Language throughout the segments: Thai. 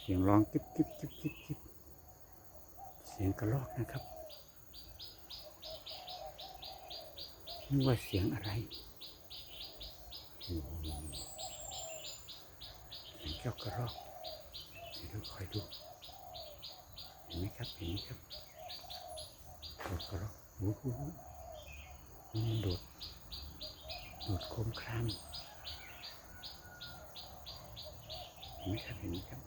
เสียงร้องกิ๊บกิ๊บกิ๊บกิ๊บกิ๊บเสียงกระรอกนะครับนึกว่าเสียงอะไรเสียงเจ้ากระรอกเดี๋ยวคอยดูเห็นไหมครับเห็นไหมครับกระรอกโอ้โหมันโดดโดดโคมครามเห็นไหมครับเห็นไหมครับ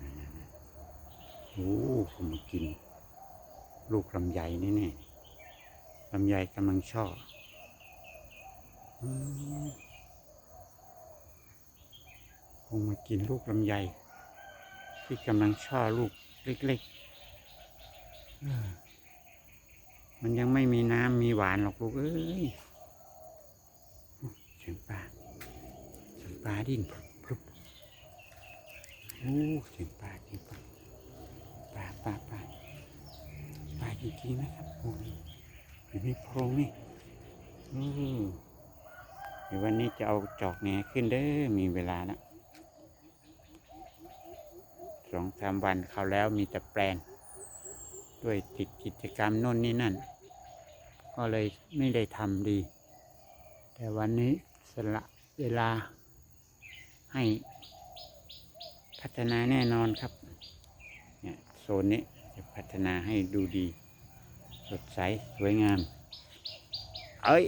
นั่นๆๆ โอ้ผมมากิน ลูกลำไยนี่แน่ลำไยกำลังช่อคงมากินลูกลำไย ที่กำลังช่อลูกเล็กๆ มันยังไม่มีน้ำมีหวานหรอกลูกเอ้ยเสียงปลาเสียงปลาดิ้นพลุบโอ้เสียงปลาเสียงปลา ปลาปลาปลาจริงๆนะครับโอ้ยอยู่ในโพรงนี่ออเดี๋ยววันนี้จะเอาจอกแหนขึ้นเด้อมีเวลาแล้วสองสามวันเขาแล้วมีแต่แปลนด้วยติดกิจกรรมน่นนี่นั่น ก็เลยไม่ได้ทำดี แต่วันนี้สละเวลาให้พัฒนาแน่นอนครับ โซนนี้จะพัฒนาให้ดูดี สดใส สวยงาม เอ้ย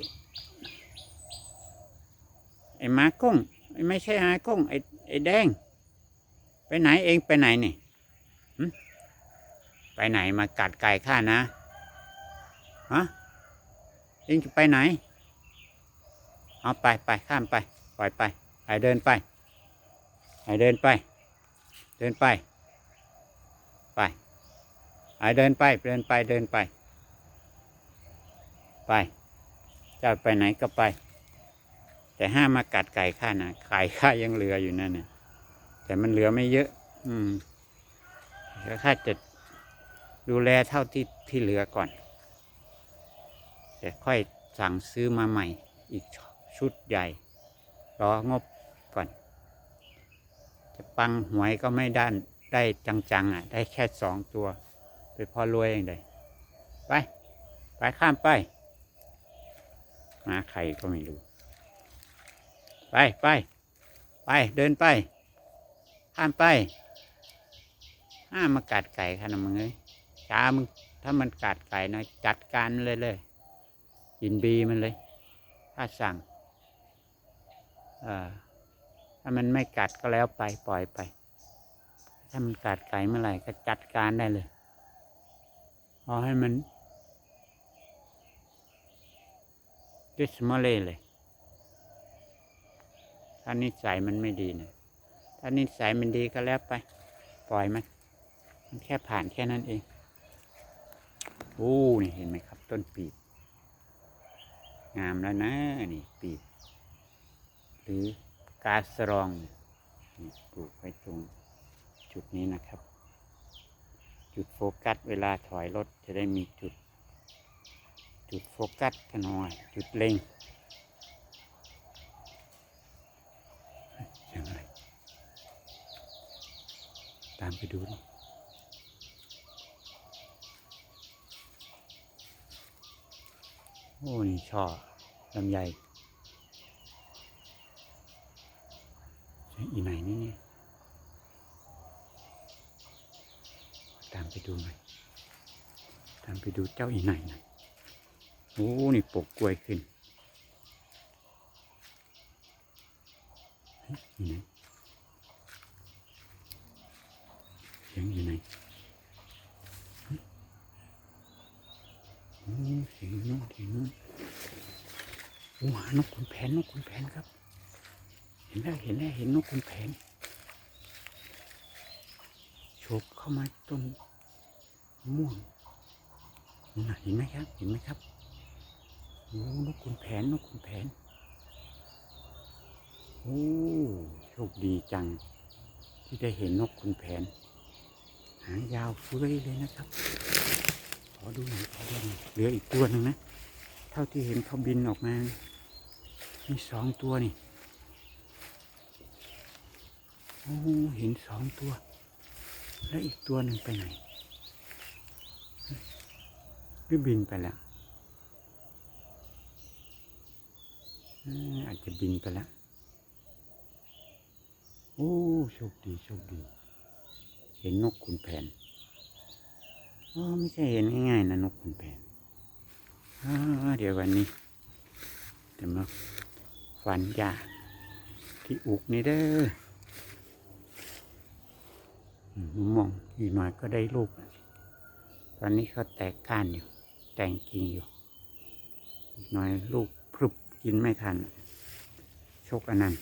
ไอ้หมากุ้งไอ้ไม่ใช่หมาก้งไอ้ไอ้แดง ไปไหนเองไปไหนนี่ไปไหนมากัดไก่ข้านะฮะเองจะไปไหน เอาไปไปข้ามไป ปล่อยไป ไปเดินไป ไปเดินไป เดินไป ไปไปเดินไปเดินไปเดินไป ไปจ้าไปไหนก็ไป แต่ห้ามมากัดไก่ข้านะไก่ข้ายังเหลืออยู่นั่นน่ะแต่มันเหลือไม่เยอะ อืมแล้วข้าจะดูแลเท่าที่ที่เหลือก่อน แต่ค่อยสั่งซื้อมาใหม่ อีกชุดใหญ่รองบก่อน จะปังหวยก็ไม่ด้าน ได้จังๆอะ ได้แค่สองตัว ไปพอรวยเองเลยไป ไปข้ามไปมาใครก็ไม่รู้ ไปไปไปเดินไป ข้ามไปห้ามมากัดไก่ขนาดมึงเอ้ยช้ามึงถ้ามันกัดไก่นะจัดการมันเลยเลยกินบีมันเลย ถ้าสั่งถ้ามันไม่กัดก็แล้วไปปล่อยไป ถ้ามันกัดไก่เมื่อไหร่ก็จัดการได้เลยเอาให้มันดิสมอเลเลยถ้านิสัยมันไม่ดีนะถ้านิสัยมันดีก็แล้วไป ปล่อยมัน มันแค่ผ่านแค่นั้นเองโอ้นี่เห็นไหมครับ ต้นปีบงามแล้วนะนี่ปีบหรือกาสรองปลูกไว้ตรง จุดนี้นะครับ จุดโฟกัสเวลาถอยรถจะได้มีจุด จุดโฟกัสกันหน่อยจุดเล็งเสียงอะไรตามไปดูดิโอ้นี่ช่อลำไยใช่อีไหนนี่เนี่ยตามไปดูหน่อย ตามไปดูเจ้าอีไหนหน่อยโอ้ นี่ปกกล้วยขึ้นเฮ้ยอีไหนเสียงอยู่ไหนโอ้เสียงอยู่นู้นเสียงนู้นโอ้หานกขุนแผนนกขุนแผนครับ เห็นแล้วเห็นแล้วเห็นนกขุนแผนโฉบเข้ามาต้นม่วง เห็นไหมครับ เห็นไหมครับโอ้นกขุนแผนนกขุนแผนโอ้โชคดีจัง ที่ได้เห็นนกขุนแผน หางยาวเฟ้ยเลยนะครับ ขอดูหน่อยขอดูหน่อยเหลืออีกตัวหนึ่งนะ เท่าที่เห็นเขาบินออกมา มีสองตัวนี่โอ้อ้เห็นสองตัว แล้วอีกตัวหนึ่งไปไหน หรือบินไปแล้วอาจจะบินไปแล้ว โอ้โชคดีโชคดี เห็นนกขุนแผนอ๋อไม่ใช่เห็นง่ายๆนะนกขุนแผนเดี๋ยววันนี้จะมาฟันยาที่อุกนี่เด้อมองอีกหน่อยก็ได้ลูกตอนนี้เขาแตกก้านอยู่ แต่งกิ่งอยู่หน่อยลูกพรุบกินไม่ทันโชคอนันต์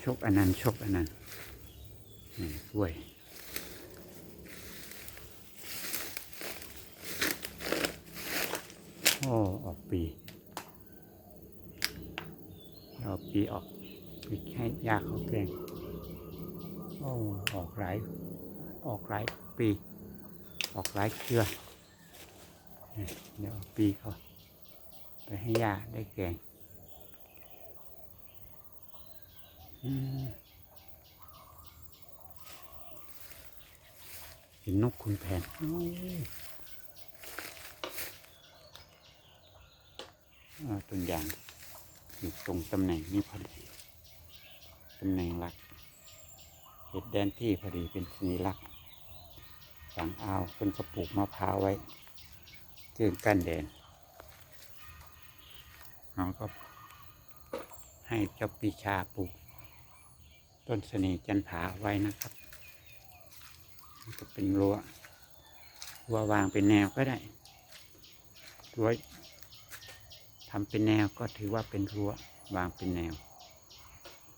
โชคอนันต์โชคอนันต์นี่กล้วยโอ้ออกปีออกปีออกปีให้ยากเขาแกงโอ้ออกหลายออกหลายปี ออกหลายเครือ เดี๋ยวเอาปีเขาไปให้ยาได้แกงเห็นนกคุณแผนโอ้ยอ่าต้นยางอยู่ตรงตำแหน่งนี้พอดี ตำแหน่งหลักเห็ดแดนที่พอดีเป็นสัญลักษณ์ฝั่งอ่าวเป็นกระปุกมะพร้าวไว้ กื้องกั้นแดนเราก็ให้เจ้าปีชาปลูก ต้นสน่ห์จันผาไว้นะครับมันก็เป็นรั้วรั้ววางเป็นแนวก็ได้รั้วทำเป็นแนวก็ถือว่าเป็นรั้ววางเป็นแนว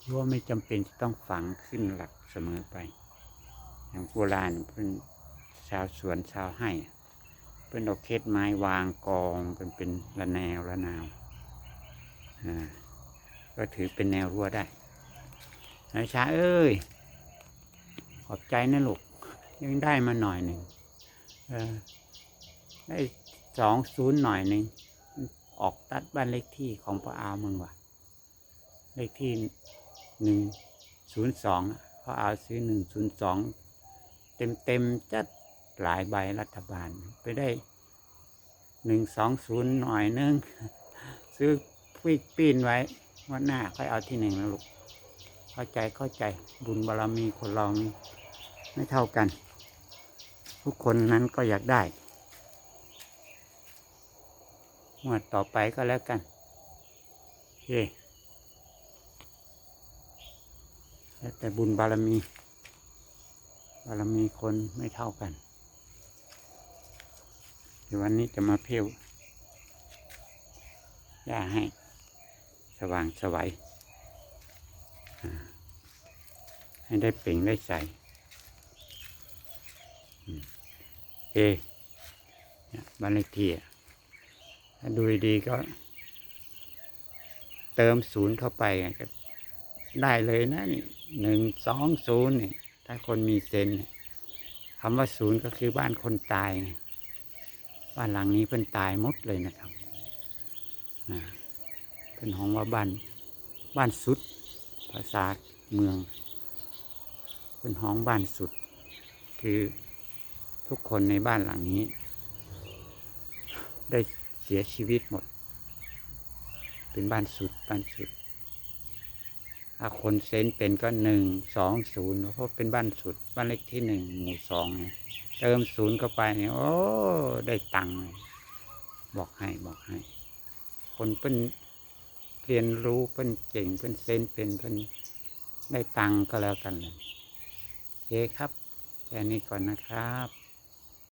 รั้วไม่จำเป็นจะต้องฝังขึ้นหลักเสมอไป อย่างโบราณเป็นชาวสวนชาวไห้ เป็นเอาเคสไม้วางกองกันเป็นระแนวระนาวก็ถือเป็นแนวรั้วได้นายชาเอ้ย ขอบใจนะลูก ยังได้มาหน่อยหนึ่งได้สองศูนย์หน่อยหนึ่ง ออกตัดบ้านเลขที่ของพ่ออาวมึงว่ะ เลขที่หนึ่งศูนย์สองพ่ออาวซื้อหนึ่งศูนย์สองเต็มเต็มจัด หลายใบรัฐบาล ไปได้หนึ่งสองศูนย์หน่อยนึง ซื้อปีกปีนไว้วันหน้าค่อยเอาที่หนึ่งแล้วลูกเข้าใจเข้าใจบุญบารรมีคนเราไม่เท่ากัน ทุกคนนั้นก็อยากได้งวดต่อไปก็แล้วกันเคแล้แต่บุญบารมี บารมีคนไม่เท่ากัน ดี๋ยววันนี้จะมาเพียวย่าให้ สว่างสวัยให้ได้เปล่งได้ใส่เอบ้านเลขที่อะถ้าดูดีก็ เติมศูนย์เข้าไปก็ได้เลยนะนี่หนึ่งสองศูนย์นี่ถ้าคนมีเซนคำว่าศูนย์ก็คือบ้านคนตายไง บ้านหลังนี้เพิ่นตายหมดเลยนะครับอ่าเป็นห้องว่าบ้านบ้านสุด ภาษาเมืองเป็นห้องบ้านสุด คือทุกคนในบ้านหลังนี้ ได้เสียชีวิตหมด เป็นบ้านสุดบ้านสุด ถ้าคนเซนเป็นก็หนึ่งสองศูนย์เพราะเป็นบ้านสุดบ้านเลขที่หนึ่งหมู่สองเนี่ยเติมศูนย์เข้าไปเนี่ยโอ้ได้ตังค์บอกให้บอกให้ คนเป็นเรียนรู้เป็นเก่งเป็นเซนเป็นเป็นได้ตังค์ก็แล้วกันเลยโอเคครับ แค่นี้ก่อนนะครับ